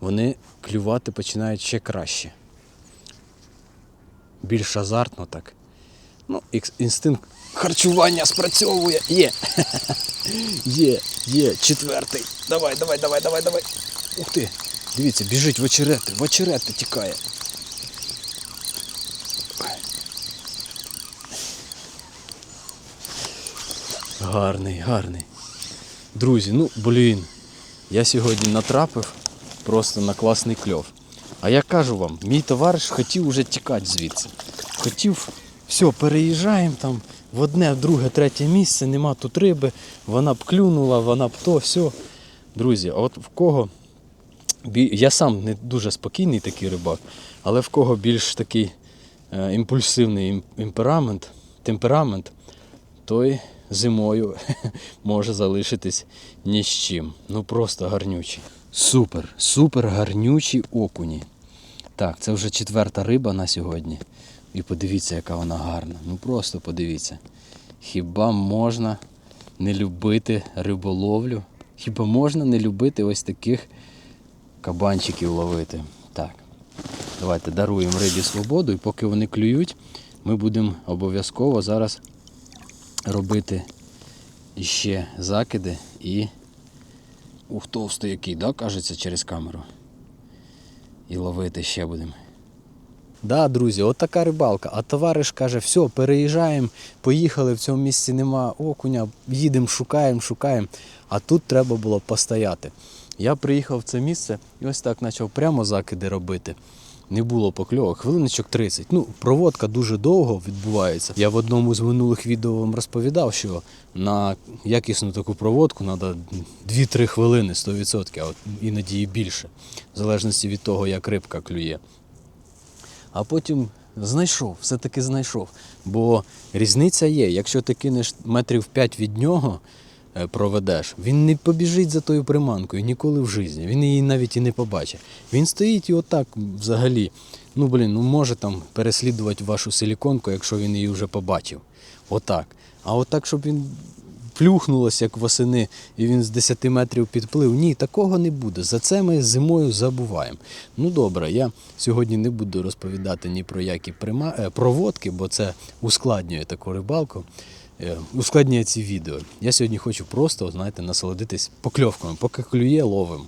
вони клювати починають ще краще. Більш азартно так. Ну, інстинкт харчування спрацьовує. Є. Є, є, четвертий. Давай, давай, давай, давай, давай. Ух ти. Дивіться, біжить в очерети, в очерети тікає. Гарний, гарний. Друзі, ну блін, я сьогодні натрапив просто на класний кльов. А я кажу вам, мій товариш хотів уже тікати звідси. Хотів, все, переїжджаємо там в одне, в друге, третє місце, нема тут риби, вона б клюнула, вона б то, все. Друзі, а от в кого. Я сам не дуже спокійний такий рибак, але в кого більш такий е, імпульсивний імперамент, темперамент, той зимою може залишитись ні з чим. Ну просто гарнючий. Супер, супер гарнючі окуні. Так, це вже четверта риба на сьогодні. І подивіться, яка вона гарна. Ну просто подивіться. Хіба можна не любити риболовлю? Хіба можна не любити ось таких кабанчиків ловити? Так. Давайте даруємо рибі свободу, і поки вони клюють, ми будемо обов'язково зараз робити ще закиди і. Ух, товстий який, да, кажеться, через камеру. І ловити ще будемо. Да, друзі, от така рибалка. А товариш каже, все, переїжджаємо, поїхали, в цьому місці нема окуня, їдемо, шукаємо, шукаємо. А тут треба було постояти. Я приїхав в це місце і ось так почав прямо закиди робити. Не було покльовок, хвилиночок 30. Ну, проводка дуже довго відбувається. Я в одному з минулих відео вам розповідав, що на якісну таку проводку треба 2-3 хвилини 100%, а от іноді і більше, в залежності від того, як рибка клює. А потім знайшов, все-таки знайшов. Бо різниця є. Якщо ти кинеш метрів 5 від нього, проведеш, він не побіжить за тою приманкою ніколи в житті. Він її навіть і не побачить. Він стоїть і отак взагалі. Ну блін, ну може там переслідувати вашу силіконку, якщо він її вже побачив. Отак. А отак, щоб він плюхнулося, як восени, і він з 10 метрів підплив. Ні, такого не буде. За це ми зимою забуваємо. Ну добре, я сьогодні не буду розповідати ні про які е, проводки, бо це ускладнює таку рибалку. Е, Ускладнює ці відео. Я сьогодні хочу просто, знаєте, насолодитись покльовками, поки клює, ловим.